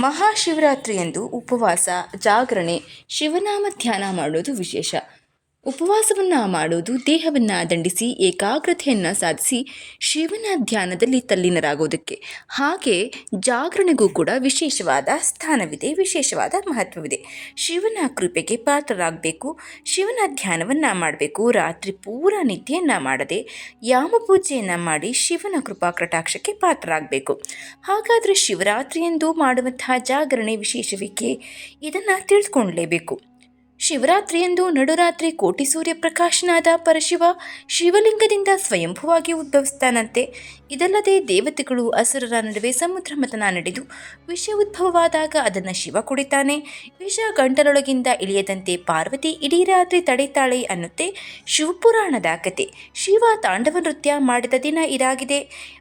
ಮಹಾಶಿವರಾತ್ರಿಯಂದು ಉಪವಾಸ ಜಾಗರಣೆ ಶಿವನಾಮ ಧ್ಯಾನ ಮಾಡೋದು ವಿಶೇಷ. ಉಪವಾಸವನ್ನು ಮಾಡೋದು ದೇಹವನ್ನು ದಂಡಿಸಿ, ಏಕಾಗ್ರತೆಯನ್ನು ಸಾಧಿಸಿ, ಶಿವನ ಧ್ಯಾನದಲ್ಲಿ ತಲ್ಲೀನರಾಗೋದಕ್ಕೆ ಹಾಗೆ ಜಾಗರಣೆಗೂ ಕೂಡ ವಿಶೇಷವಾದ ಸ್ಥಾನವಿದೆ, ವಿಶೇಷವಾದ ಮಹತ್ವವಿದೆ. ಶಿವನ ಕೃಪೆಗೆ ಪಾತ್ರರಾಗಬೇಕು, ಶಿವನ ಧ್ಯಾನವನ್ನು ಮಾಡಬೇಕು, ರಾತ್ರಿ ಪೂರ ನಿದ್ದೆಯನ್ನು ಮಾಡದೆ, ಯಾಮ ಪೂಜೆಯನ್ನು ಮಾಡಿ ಶಿವನ ಕೃಪಾ ಕಟಾಕ್ಷಕ್ಕೆ ಪಾತ್ರರಾಗಬೇಕು. ಹಾಗಾದರೆ ಶಿವರಾತ್ರಿಯಂದು ಮಾಡುವಂತಹ ಜಾಗರಣೆ ವಿಶೇಷವಿಕೆ? ಇದನ್ನು ತಿಳಿದುಕೊಳ್ಳಲೇಬೇಕು ಶಿವರಾತ್ರಿಯಂದು ನಡುರಾತ್ರಿ ಕೋಟಿ ಸೂರ್ಯ ಪ್ರಕಾಶನಾದ ಪರಶಿವ ಶಿವಲಿಂಗದಿಂದ ಸ್ವಯಂಭುವಾಗಿ ಉದ್ಭವಿಸ್ತಾನಂತೆ. ಇದಲ್ಲದೆ ದೇವತೆಗಳು ಅಸುರರ ನಡುವೆ ಸಮುದ್ರ ಮತನ ನಡೆದು ವಿಷ ಉದ್ಭವವಾದಾಗ ಅದನ್ನು ಶಿವ ಕುಡಿತಾನೆ. ವಿಷ ಗಂಟಲೊಳಗಿಂದ ಇಳಿಯದಂತೆ ಪಾರ್ವತಿ ಇಡೀ ರಾತ್ರಿ ತಡೆತಾಳೆ ಅನ್ನುತ್ತೆ ಶಿವಪುರಾಣದ ಕತೆ. ಶಿವ ತಾಂಡವ ನೃತ್ಯ ಮಾಡಿದ ದಿನ ಇದಾಗಿದೆ.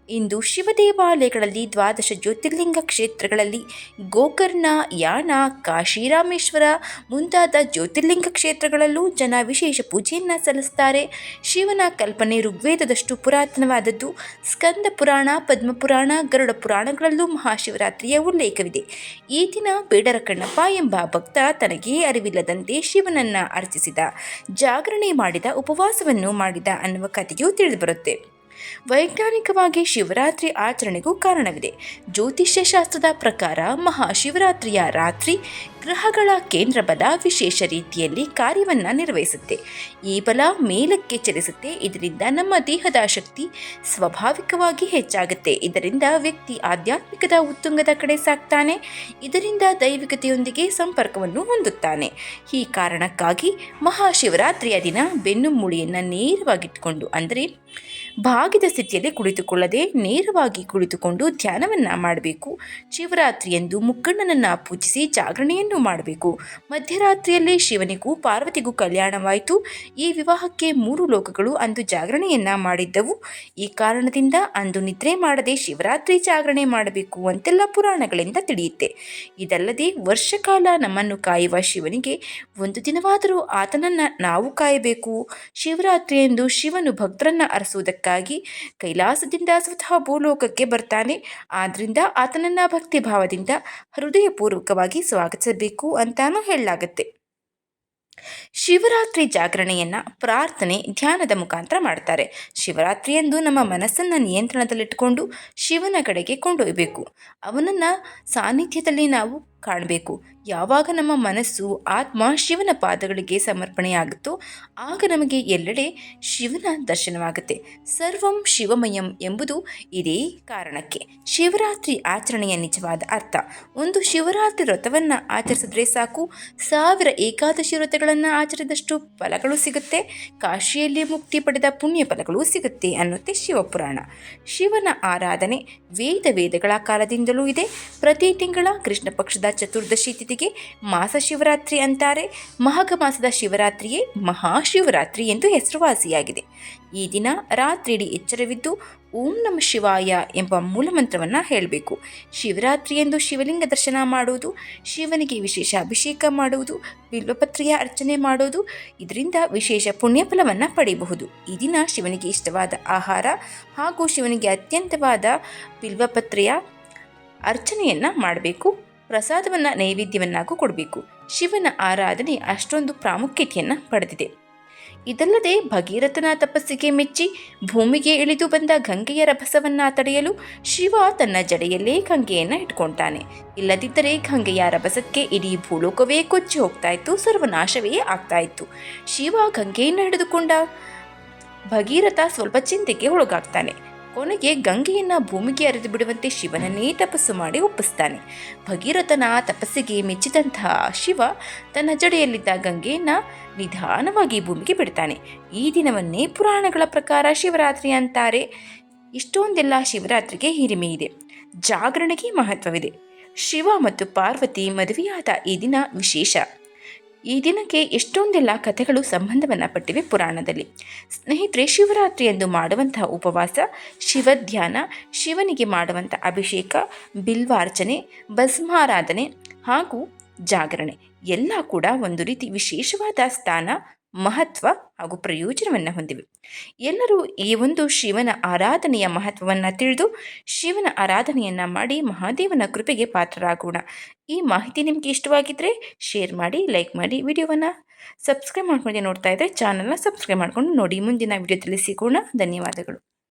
ಇಂದು ಶಿವ ದೇವಾಲಯಗಳಲ್ಲಿ ದ್ವಾದಶ ಜ್ಯೋತಿರ್ಲಿಂಗ ಕ್ಷೇತ್ರಗಳಲ್ಲಿ ಗೋಕರ್ಣ ಯಾಣ ಕಾಶಿರಾಮೇಶ್ವರ ಮುಂತಾದ ಜ್ಯೋತಿರ್ಲಿಂಗ ಕ್ಷೇತ್ರಗಳಲ್ಲೂ ಜನ ವಿಶೇಷ ಪೂಜೆಯನ್ನು ಸಲ್ಲಿಸ್ತಾರೆ. ಶಿವನ ಕಲ್ಪನೆ ಋಗ್ವೇದದಷ್ಟು ಪುರಾತನವಾದದ್ದು. ಸ್ಕಂದ ಪುರಾಣ ಪದ್ಮಪುರಾಣ ಗರುಡ ಪುರಾಣಗಳಲ್ಲೂ ಮಹಾಶಿವರಾತ್ರಿಯ ಉಲ್ಲೇಖವಿದೆ. ಈ ದಿನ ಬೇಡರ ಕಣ್ಣಪ್ಪ ಎಂಬ ಭಕ್ತ ತನಗೇ ಅರಿವಿಲ್ಲದಂತೆ ಶಿವನನ್ನ ಅರ್ಚಿಸಿದ. ಜಾಗರಣೆ ಮಾಡಿದ ಉಪವಾಸವನ್ನು ಮಾಡಿದ ಅನ್ನುವ ಕಥೆಯೂ ತಿಳಿದುಬರುತ್ತೆ. ವೈಜ್ಞಾನಿಕವಾಗಿ ಶಿವರಾತ್ರಿ ಆಚರಣೆಗೂ ಕಾರಣವಿದೆ. ಜ್ಯೋತಿಷ್ಯ ಶಾಸ್ತ್ರದ ಪ್ರಕಾರ ಮಹಾಶಿವರಾತ್ರಿಯ ರಾತ್ರಿ ಗ್ರಹಗಳ ಕೇಂದ್ರ ಬಲ ವಿಶೇಷ ರೀತಿಯಲ್ಲಿ ಕಾರ್ಯವನ್ನು ನಿರ್ವಹಿಸುತ್ತೆ. ಈ ಬಲ ಮೇಲಕ್ಕೆ ಚಲಿಸುತ್ತೆ. ಇದರಿಂದ ನಮ್ಮ ದೇಹದ ಶಕ್ತಿ ಸ್ವಾಭಾವಿಕವಾಗಿ ಹೆಚ್ಚಾಗುತ್ತೆ. ಇದರಿಂದ ವ್ಯಕ್ತಿ ಆಧ್ಯಾತ್ಮಿಕದ ಉತ್ತುಂಗದ ಕಡೆ ಸಾಕ್ತಾನೆ. ಇದರಿಂದ ದೈವಿಕತೆಯೊಂದಿಗೆ ಸಂಪರ್ಕವನ್ನು ಹೊಂದುತ್ತಾನೆ. ಈ ಕಾರಣಕ್ಕಾಗಿ ಮಹಾಶಿವರಾತ್ರಿಯ ದಿನ ಬೆನ್ನು ಮುಳಿಯನ್ನು ನೇರವಾಗಿಟ್ಟುಕೊಂಡು ಅಂದರೆ ಬಾಗಿದ ಸ್ಥಿತಿಯಲ್ಲಿ ಕುಳಿತುಕೊಳ್ಳದೆ ನೇರವಾಗಿ ಕುಳಿತುಕೊಂಡು ಧ್ಯಾನವನ್ನು ಮಾಡಬೇಕು. ಶಿವರಾತ್ರಿಯಂದು ಮುಕ್ಕಣ್ಣನನ್ನು ಪೂಜಿಸಿ ಜಾಗರಣೆಯನ್ನು ಮಾಡಬೇಕು. ಮಧ್ಯರಾತ್ರಿಯಲ್ಲಿ ಶಿವನಿಗೂ ಪಾರ್ವತಿಗೂ ಕಲ್ಯಾಣವಾಯಿತು. ಈ ವಿವಾಹಕ್ಕೆ ಮೂರು ಲೋಕಗಳು ಅಂದು ಜಾಗರಣೆಯನ್ನು ಮಾಡಿದ್ದವು. ಈ ಕಾರಣದಿಂದ ಅಂದು ನಿದ್ರೆ ಮಾಡದೆ ಶಿವರಾತ್ರಿ ಜಾಗರಣೆ ಮಾಡಬೇಕು ಅಂತೆಲ್ಲ ಪುರಾಣಗಳಿಂದ ತಿಳಿಯುತ್ತೆ. ಇದಲ್ಲದೆ ವರ್ಷಕಾಲ ನಮ್ಮನ್ನು ಕಾಯುವ ಶಿವನಿಗೆ ಒಂದು ದಿನವಾದರೂ ಆತನನ್ನು ನಾವು ಕಾಯಬೇಕು. ಶಿವರಾತ್ರಿಯಂದು ಶಿವನು ಭಕ್ತರನ್ನ ಅರಸುವುದಕ್ಕಾಗಿ ಕೈಲಾಸದಿಂದ ಸ್ವತಃ ಭೂಲೋಕಕ್ಕೆ ಬರ್ತಾನೆ. ಆದ್ರಿಂದ ಆತನನ್ನ ಭಕ್ತಿ ಭಾವದಿಂದ ಹೃದಯಪೂರ್ವಕವಾಗಿ ಸ್ವಾಗತಿಸಬೇಕು ಅಂತಾನೂ ಹೇಳಲಾಗುತ್ತೆ. ಶಿವರಾತ್ರಿ ಜಾಗರಣೆಯನ್ನು ಪ್ರಾರ್ಥನೆ ಧ್ಯಾನದ ಮುಖಾಂತರ ಮಾಡ್ತಾರೆ. ಶಿವರಾತ್ರಿಯಂದು ನಮ್ಮ ಮನಸ್ಸನ್ನು ನಿಯಂತ್ರಣದಲ್ಲಿಟ್ಟುಕೊಂಡು ಶಿವನ ಕಡೆಗೆ ಕೊಂಡೊಯ್ಯಬೇಕು ಅವನನ್ನು ಸಾನ್ನಿಧ್ಯದಲ್ಲಿ ನಾವು ಕಾಣಬೇಕು. ಯಾವಾಗ ನಮ್ಮ ಮನಸ್ಸು ಆತ್ಮ ಶಿವನ ಪಾದಗಳಿಗೆ ಸಮರ್ಪಣೆಯಾಗುತ್ತೋ ಆಗ ನಮಗೆ ಎಲ್ಲೆಡೆ ಶಿವನ ದರ್ಶನವಾಗುತ್ತೆ. ಸರ್ವಂ ಶಿವಮಯಂ ಎಂಬುದು ಇದೇ ಕಾರಣಕ್ಕೆ. ಶಿವರಾತ್ರಿ ಆಚರಣೆಯ ನಿಜವಾದ ಅರ್ಥ. ಒಂದು ಶಿವರಾತ್ರಿ ವ್ರತವನ್ನು ಆಚರಿಸಿದ್ರೆ ಸಾಕು. ಸಾವಿರ ಏಕಾದಶಿ ವ್ರತಗಳನ್ನು ಆಚರಿದಷ್ಟು ಫಲಗಳು ಸಿಗುತ್ತೆ. ಕಾಶಿಯಲ್ಲಿ ಮುಕ್ತಿ ಪಡೆದ ಪುಣ್ಯ ಫಲಗಳು ಸಿಗುತ್ತೆ ಅನ್ನುತ್ತೆ ಶಿವಪುರಾಣ. ಶಿವನ ಆರಾಧನೆ ವೇದ ವೇದಗಳ ಕಾಲದಿಂದಲೂ ಇದೆ. ಪ್ರತಿ ತಿಂಗಳ ಕೃಷ್ಣ ಪಕ್ಷದ ಚತುರ್ದಶಿ ತಿಥಿಗೆ ಮಾಸ ಶಿವರಾತ್ರಿ ಅಂತಾರೆ. ಮಹಗ ಮಾಸದ ಶಿವರಾತ್ರಿಯೇ ಮಹಾಶಿವರಾತ್ರಿ ಎಂದು ಹೆಸರುವಾಸಿಯಾಗಿದೆ. ಈ ದಿನ ರಾತ್ರಿಡಿ ಎಚ್ಚರವಿದ್ದು ಓಂ ನಮ ಶಿವಾಯ ಎಂಬ ಮೂಲಮಂತ್ರವನ್ನು ಹೇಳಬೇಕು. ಶಿವರಾತ್ರಿಯಂದು ಶಿವಲಿಂಗ ದರ್ಶನ ಮಾಡುವುದು, ಶಿವನಿಗೆ ವಿಶೇಷ ಅಭಿಷೇಕ ಮಾಡುವುದು, ಬಿಲ್ವಪತ್ರೆಯ ಅರ್ಚನೆ ಮಾಡುವುದು, ಇದರಿಂದ ವಿಶೇಷ ಪುಣ್ಯಫಲವನ್ನು ಪಡೆಯಬಹುದು. ಈ ದಿನ ಶಿವನಿಗೆ ಇಷ್ಟವಾದ ಆಹಾರ ಹಾಗೂ ಶಿವನಿಗೆ ಅತ್ಯಂತವಾದ ಬಿಲ್ವಪತ್ರೆಯ ಅರ್ಚನೆಯನ್ನು ಮಾಡಬೇಕು. ಪ್ರಸಾದವನ್ನು ನೈವೇದ್ಯವನ್ನಾಗೂ ಕೊಡಬೇಕು. ಶಿವನ ಆರಾಧನೆ ಅಷ್ಟೊಂದು ಪ್ರಾಮುಖ್ಯತೆಯನ್ನು ಪಡೆದಿದೆ. ಇದಲ್ಲದೆ ಭಗೀರಥನ ತಪಸ್ಸಿಗೆ ಮೆಚ್ಚಿ ಭೂಮಿಗೆ ಇಳಿದು ಬಂದ ಗಂಗೆಯ ರಭಸವನ್ನು ತಡೆಯಲು ಶಿವ ತನ್ನ ಜಡೆಯಲ್ಲೇ ಗಂಗೆಯನ್ನು ಇಟ್ಕೊಳ್ತಾನೆ ಇಲ್ಲದಿದ್ದರೆ ಗಂಗೆಯ ರಭಸಕ್ಕೆ ಇಡೀ ಭೂಲೋಕವೇ ಕೊಚ್ಚಿ ಹೋಗ್ತಾ ಇತ್ತು ಸರ್ವನಾಶವೇ ಆಗ್ತಾ ಇತ್ತು ಶಿವ ಗಂಗೆಯನ್ನು ಹಿಡಿದುಕೊಂಡ ಭಗೀರಥ ಸ್ವಲ್ಪ ಚಿಂತೆಗೆ ಒಳಗಾಗ್ತಾನೆ. ಕೊನೆಗೆ ಗಂಗೆಯನ್ನು ಭೂಮಿಗೆ ಅರಿದು ಬಿಡುವಂತೆ ಶಿವನನ್ನೇ ತಪಸ್ಸು ಮಾಡಿ ಒಪ್ಪಿಸ್ತಾನೆ. ಭಗೀರಥನ ತಪಸ್ಸಿಗೆ ಮೆಚ್ಚಿದಂತಹ ಶಿವ ತನ್ನ ಜಡೆಯಲ್ಲಿದ್ದ ಗಂಗೆಯನ್ನು ನಿಧಾನವಾಗಿ ಭೂಮಿಗೆ ಬಿಡ್ತಾನೆ. ಈ ದಿನವನ್ನೇ ಪುರಾಣಗಳ ಪ್ರಕಾರ ಶಿವರಾತ್ರಿ ಅಂತಾರೆ. ಇಷ್ಟೊಂದೆಲ್ಲ ಶಿವರಾತ್ರಿಗೆ ಹಿರಿಮೆ ಇದೆ. ಜಾಗರಣೆಗೆ ಮಹತ್ವವಿದೆ. ಶಿವ ಮತ್ತು ಪಾರ್ವತಿ ಮದುವೆಯಾದ ಈ ದಿನ ವಿಶೇಷ. ಈ ದಿನಕ್ಕೆ ಎಷ್ಟೊಂದೆಲ್ಲ ಕಥೆಗಳು ಸಂಬಂಧವನ್ನು ಪಟ್ಟಿವೆ ಪುರಾಣದಲ್ಲಿ. ಸ್ನೇಹಿತರೆ ಶಿವರಾತ್ರಿಯಂದು ಮಾಡುವಂತಹ ಉಪವಾಸ ಶಿವಧ್ಯಾನ ಶಿವನಿಗೆ ಮಾಡುವಂಥ ಅಭಿಷೇಕ, ಬಿಲ್ವಾರ್ಚನೆ, ಭಸ್ಮಾರಾಧನೆ ಹಾಗೂ ಜಾಗರಣೆ. ಎಲ್ಲ ಕೂಡ ಒಂದು ರೀತಿ ವಿಶೇಷವಾದ ಸ್ಥಾನ ಮಹತ್ವ ಹಾಗೂ ಪ್ರಯೋಜನವನ್ನು ಹೊಂದಿವೆ. ಎಲ್ಲರೂ ಈ ಒಂದು ಶಿವನ ಆರಾಧನೆಯ ಮಹತ್ವವನ್ನು ತಿಳಿದು ಶಿವನ ಆರಾಧನೆಯನ್ನು ಮಾಡಿ ಮಹಾದೇವನ ಕೃಪೆಗೆ ಪಾತ್ರರಾಗೋಣ. ಈ ಮಾಹಿತಿ ನಿಮಗೆ ಇಷ್ಟವಾಗಿದ್ದರೆ ಶೇರ್ ಮಾಡಿ, ಲೈಕ್ ಮಾಡಿ ವಿಡಿಯೋವನ್ನು ಸಬ್ಸ್ಕ್ರೈಬ್ ಮಾಡ್ಕೊಂಡು ನೋಡ್ತಾ ಇದ್ದರೆ ಚಾನಲ್ನ ಸಬ್ಸ್ಕ್ರೈಬ್ ಮಾಡ್ಕೊಂಡು ನೋಡಿ ಮುಂದಿನ ವಿಡಿಯೋದಲ್ಲಿ ಸಿಗೋಣ ಧನ್ಯವಾದಗಳು.